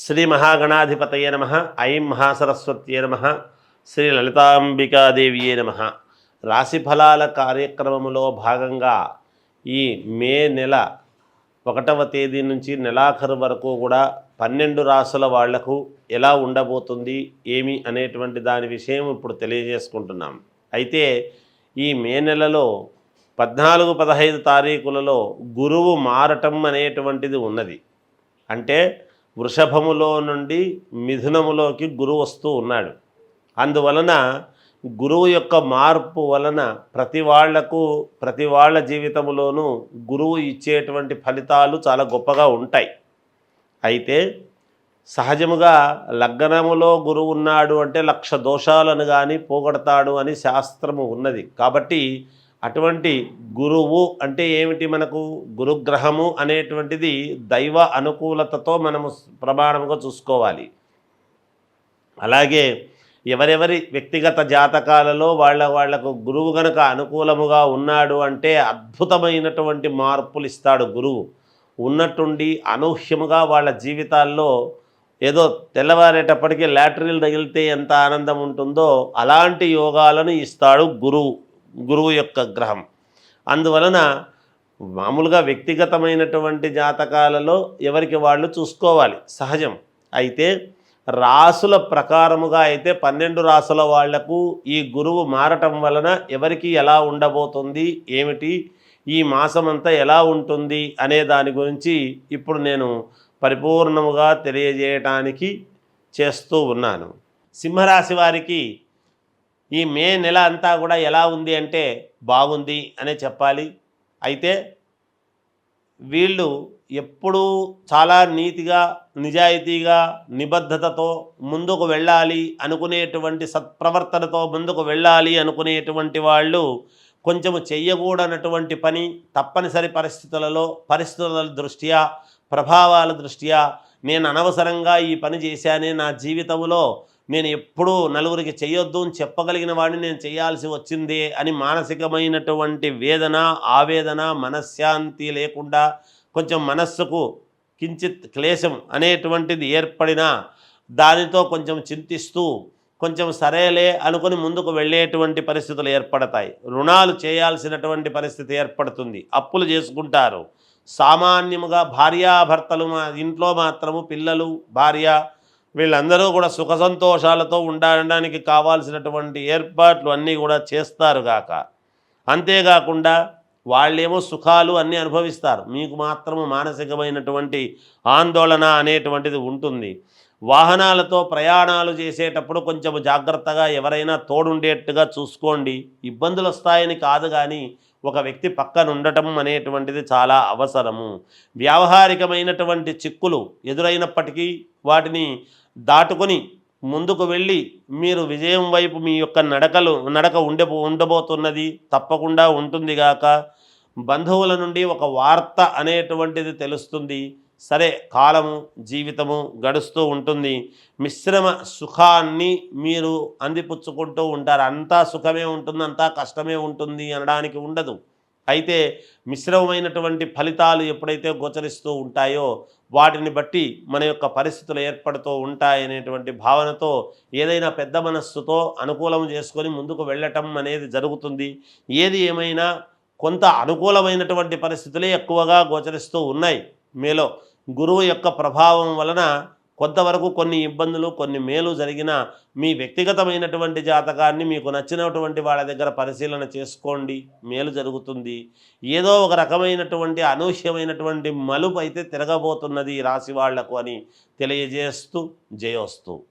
శ్రీ మహాగణాధిపతయ నమ ఐం మహాసరస్వత్యే నమ శ్రీ లలితాంబికాదేవియే నమ. రాశి ఫలాల కార్యక్రమంలో భాగంగా ఈ మే నెల ఒకటవ తేదీ నుంచి నెలాఖరు వరకు కూడా పన్నెండు రాసుల వాళ్ళకు ఎలా ఉండబోతుంది ఏమి అనేటువంటి దాని విషయం ఇప్పుడు తెలియజేసుకుంటున్నాం. అయితే ఈ మే నెలలో పద్నాలుగు పదహైదు తారీఖులలో గురువు మారటం అనేటువంటిది ఉన్నది. అంటే వృషభములో నుండి మిథునములోకి గురువు వస్తూ ఉన్నాడు. అందువలన గురువు యొక్క మార్పు వలన ప్రతి వాళ్ళకు ప్రతి వాళ్ళ జీవితంలోనూ గురువు ఇచ్చేటువంటి ఫలితాలు చాలా గొప్పగా ఉంటాయి. అయితే సహజముగా లగ్నములో గురువు ఉన్నాడు అంటే లక్ష దోషాలను కానీ పోగొడతాడు అని శాస్త్రము ఉన్నది. కాబట్టి అటువంటి గురువు అంటే ఏమిటి మనకు? గురుగ్రహము అనేటువంటిది దైవ అనుకూలతతో మనము ప్రమాణముగా చూసుకోవాలి. అలాగే ఎవరెవరి వ్యక్తిగత జాతకాలలో వాళ్ళ వాళ్ళకు గురువు గనక అనుకూలముగా ఉన్నాడు అంటే అద్భుతమైనటువంటి మార్పులు ఇస్తాడు గురువు. ఉన్నట్టుండి అనూహ్యముగా వాళ్ళ జీవితాల్లో ఏదో తెల్లవారేటప్పటికీ లాటరీలు తగిలితే ఎంత ఆనందం ఉంటుందో అలాంటి యోగాలను ఇస్తాడు గురువు. గురువు యొక్క గ్రహం. అందువలన మామూలుగా వ్యక్తిగతమైనటువంటి జాతకాలలో ఎవరికి వాళ్ళు చూసుకోవాలి? సహజం. అయితే రాసుల ప్రకారముగా అయితే పన్నెండు రాసుల వాళ్ళకు ఈ గురువు మారటం వలన ఎవరికి ఎలా ఉండబోతుంది? ఏమిటి? ఈ మాసమంతా ఎలా ఉంటుంది? అనే దాని గురించి ఇప్పుడు నేను పరిపూర్ణముగా తెలియజేయటానికి చేస్తూ ఉన్నాను. సింహరాశి వారికి ఈ మే నెల అంతా కూడా ఎలా ఉంది అంటే బాగుంది అనే చెప్పాలి. అయితే వీళ్ళు ఎప్పుడూ చాలా నీతిగా నిజాయితీగా నిబద్ధతతో ముందుకు వెళ్ళాలి అనుకునేటువంటి సత్ప్రవర్తనతో ముందుకు వెళ్ళాలి అనుకునేటువంటి వాళ్ళు కొంచెము చెయ్యకూడనటువంటి పని తప్పనిసరి పరిస్థితులలో పరిస్థితుల దృష్ట్యా ప్రభావాల దృష్ట్యా నేను అనవసరంగా ఈ పని చేశానే నా జీవితంలో నేను ఎప్పుడూ నలుగురికి చేయొద్దు అని చెప్పగలిగిన వాడిని నేను చేయాల్సి వచ్చింది అని మానసికమైనటువంటి వేదన ఆవేదన మనశ్శాంతి లేకుండా కొంచెం మనస్సుకు కించిత్ క్లేశం అనేటువంటిది ఏర్పడినా దానితో కొంచెం చింతిస్తూ కొంచెం సరేలే అనుకుని ముందుకు వెళ్ళేటువంటి పరిస్థితులు ఏర్పడతాయి. రుణాలు చేయాల్సినటువంటి పరిస్థితి ఏర్పడుతుంది. అప్పులు చేసుకుంటారు. సామాన్యముగా భార్యాభర్తలు మా ఇంట్లో మాత్రము పిల్లలు భార్య వీళ్ళందరూ కూడా సుఖ సంతోషాలతో ఉండడానికి కావాల్సినటువంటి ఏర్పాట్లు అన్నీ కూడా చేస్తారు గాక. అంతేకాకుండా వాళ్ళేమో సుఖాలు అన్నీ అనుభవిస్తారు. మీకు మాత్రము మానసికమైనటువంటి ఆందోళన అనేటువంటిది ఉంటుంది. వాహనాలతో ప్రయాణాలు చేసేటప్పుడు కొంచెం జాగ్రత్తగా ఎవరైనా తోడుండేట్టుగా చూసుకోండి. ఇబ్బందులు వస్తాయని కాదు కానీ ఒక వ్యక్తి పక్కన ఉండటం అనేటువంటిది చాలా అవసరము. వ్యావహారికమైనటువంటి చిక్కులు ఎదురైనప్పటికీ వాటిని దాటుకొని ముందుకు వెళ్ళి మీరు విజయం వైపు మీ యొక్క నడకలు నడక ఉండే ఉండబోతున్నది తప్పకుండా ఉంటుంది గాక. బంధువుల నుండి ఒక వార్త అనేటువంటిది తెలుస్తుంది. సరే కాలము జీవితము గడుస్తూ ఉంటుంది. మిశ్రమ సుఖాన్ని మీరు అందిపుచ్చుకుంటూ ఉంటారు. అంతా సుఖమే ఉంటుంది అంతా కష్టమే ఉంటుంది అనడానికి ఉండదు. అయితే మిశ్రమమైనటువంటి ఫలితాలు ఎప్పుడైతే గోచరిస్తూ ఉంటాయో వాటిని బట్టి మన యొక్క పరిస్థితులు ఏర్పడుతూ ఉంటాయనేటువంటి భావనతో ఏదైనా పెద్ద మనస్సుతో అనుకూలం చేసుకొని ముందుకు వెళ్ళటం అనేది జరుగుతుంది. ఏది ఏమైనా కొంత అనుకూలమైనటువంటి పరిస్థితులే ఎక్కువగా గోచరిస్తూ ఉన్నాయి. మీలో గురువు యొక్క ప్రభావం వలన కొంతవరకు కొన్ని ఇబ్బందులు కొన్ని మేలు జరిగిన మీ వ్యక్తిగతమైనటువంటి జాతకాన్ని మీకు నచ్చినటువంటి వాళ్ళ దగ్గర పరిశీలన చేసుకోండి. మేలు జరుగుతుంది. ఏదో ఒక రకమైనటువంటి అనూహ్యమైనటువంటి మలుపు అయితే తిరగబోతున్నది రాశి వాళ్ళకు అని తెలియజేస్తూ జయోస్తూ.